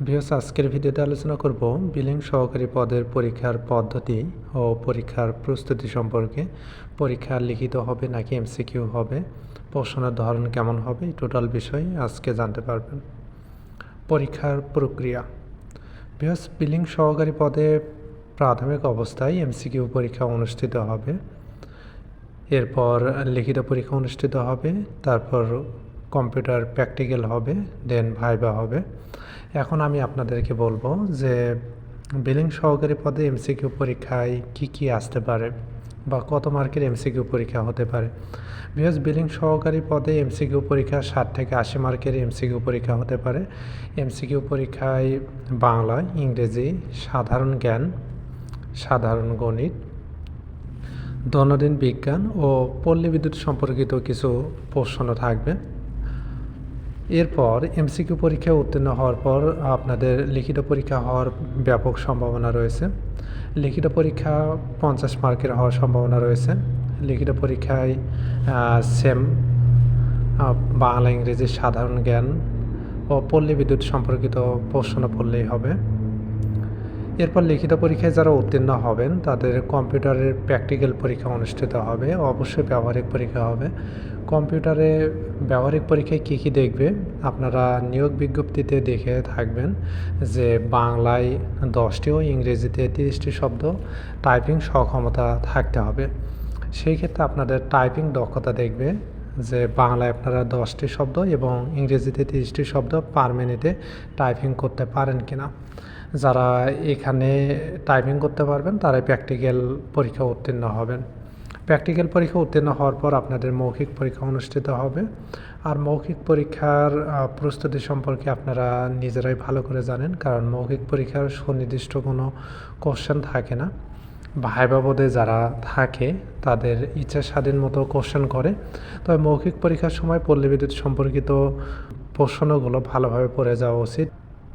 বিহস আজকের ভিডিওতে আলোচনা করব বিলিং সহকারী পদের পরীক্ষার পদ্ধতি ও পরীক্ষার প্রস্তুতি সম্পর্কে। পরীক্ষা লিখিত হবে নাকি এমসিকিউ হবে? প্রশ্নের ধরন কেমন হবে? টোটাল বিষয় আজকে জানতে পারবেন। পরীক্ষার প্রক্রিয়া। বিহস বিলিং সহকারী পদে প্রাথমিক অবস্থায় এমসিকিউ পরীক্ষা অনুষ্ঠিত হবে। এরপর লিখিত পরীক্ষা অনুষ্ঠিত হবে। তারপর কম্পিউটার প্র্যাকটিক্যাল হবে, দেন ভাইবা হবে। এখন আমি আপনাদেরকে বলব যে বিলিং সহকারী পদে এমসিকিউ পরীক্ষায় কি কি আসতে পারে বা কত মার্কের এমসিকিউ পরীক্ষা হতে পারে। বিকজ বিলিং সহকারী পদে এমসিকিউ পরীক্ষা ষাট থেকে আশি মার্কের এমসিকিউ পরীক্ষা হতে পারে। এমসিকিউ পরীক্ষায় বাংলা, ইংরেজি, সাধারণ জ্ঞান, সাধারণ গণিত, দৈনন্দিন বিজ্ঞান ও পল্লী বিদ্যুৎ সম্পর্কিত কিছু প্রশ্ন থাকবে। এরপর এমসিকিউ পরীক্ষায় উত্তীর্ণ হওয়ার পর আপনাদের লিখিত পরীক্ষা হওয়ার ব্যাপক সম্ভাবনা রয়েছে। লিখিত পরীক্ষা পঞ্চাশ মার্কের হওয়ার সম্ভাবনা রয়েছে। লিখিত পরীক্ষায় সেম বাংলা, ইংরেজি, সাধারণ জ্ঞান ও পল্লী বিদ্যুৎ সম্পর্কিত প্রশ্ন পড়লেই হবে। এরপর লিখিত পরীক্ষায় যারা উত্তীর্ণ হবেন, তাদের কম্পিউটারের প্র্যাকটিক্যাল পরীক্ষা অনুষ্ঠিত হবে, অবশ্যই ব্যবহারিক পরীক্ষা হবে। কম্পিউটারে ব্যবহারিক পরীক্ষায় কী কী দেখবে? আপনারা নিয়োগ বিজ্ঞপ্তিতে দেখে থাকবেন যে বাংলায় দশটি ও ইংরেজিতে তিরিশটি শব্দ টাইপিং সক্ষমতা থাকতে হবে। সেই ক্ষেত্রে আপনাদের টাইপিং দক্ষতা দেখবে যে বাংলায় আপনারা দশটি শব্দ এবং ইংরেজিতে তিরিশটি শব্দ পার মিনিটে টাইপিং করতে পারেন কিনা। যারা এখানে টাইপিং করতে পারবেন, তারাই প্র্যাকটিক্যাল পরীক্ষা উত্তীর্ণ হবেন। প্র্যাকটিক্যাল পরীক্ষা উত্তীর্ণ হওয়ার পর আপনাদের মৌখিক পরীক্ষা অনুষ্ঠিত হবে। আর মৌখিক পরীক্ষার প্রস্তুতি সম্পর্কে আপনারা নিজেরাই ভালো করে জানেন, কারণ মৌখিক পরীক্ষার সুনির্দিষ্ট কোনো কোশ্চেন থাকে না। ভাইবা বোধে যারা থাকে, তাদের ইচ্ছা স্বাধীন মতো কোশ্চেন করে। তবে মৌখিক পরীক্ষার সময় পল্লী বিদ্যুৎ সম্পর্কিত প্রশ্নগুলো ভালোভাবে পড়ে যাওয়া উচিত।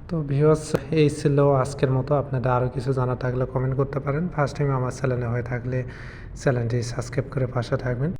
তো ভিউয়ার্স এই ছিল আজকের মতো। আপনারা আরও কিছু জানা থাকলে কমেন্ট করতে পারেন। ফার্স্ট টাইম আমার চ্যানেলে হয়ে থাকলে চ্যানেলটি সাবস্ক্রাইব করে পাশে থাকবেন।